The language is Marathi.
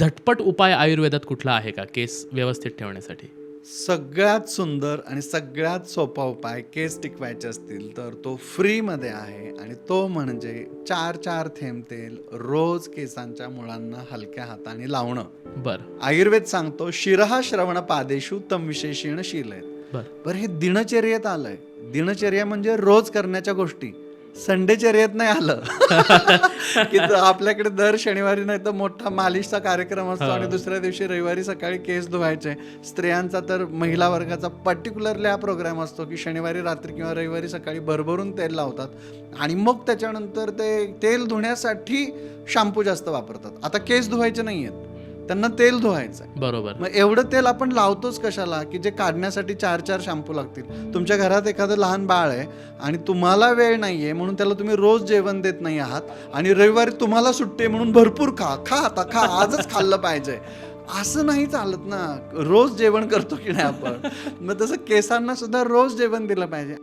झटपट उपाय आयुर्वेदात कुठला आहे का? केस व्यवस्थित ठेवण्यासाठी. सगळ्यात सुंदर आणि सगळ्यात सोपा उपाय केस टिकवायचे असतील तर तो फ्रीमध्ये आहे आणि तो म्हणजे चार चार थेंब तेल रोज केसांच्या मुळांना हलक्या हाताने लावणं. बरं. आयुर्वेद सांगतो शिरहा श्रवण पादेशु तम विशेषण शील आहेत बरं. बरं हे दिनचर्येत आलंय. दिनचर्या म्हणजे रोज करण्याच्या गोष्टी. संडेचर्येत नाही आलं. की आपल्याकडे दर शनिवारी नाही तर मोठा मालिशचा कार्यक्रम असतो आणि दुसऱ्या दिवशी रविवारी सकाळी केस धुवायचे. स्त्रियांचा तर महिला वर्गाचा पर्टिक्युलरली हा प्रोग्राम असतो की शनिवारी रात्री किंवा रविवारी सकाळी भरभरून तेल लावतात. आणि मग त्याच्यानंतर ते तेल धुण्यासाठी शॅम्पू जास्त वापरतात. आता केस धुवायचे नाही आहेत त्यांना तेल धुवायचं आहे बरोबर. मग एवढं तेल आपण लावतोच कशाला की जे काढण्यासाठी चार चार शॅम्पू लागतील. तुमच्या घरात एखादं लहान बाळ आहे आणि तुम्हाला वेळ नाहीये म्हणून त्याला तुम्ही रोज जेवण देत नाही आहात आणि रविवारी तुम्हाला सुट्टी आहे म्हणून भरपूर खा खा आता खा आजच खाल्लं पाहिजे. असं नाही चालत ना. रोज जेवण करतो की नाही आपण? मग तसं केसांना सुद्धा रोज जेवण दिलं पाहिजे.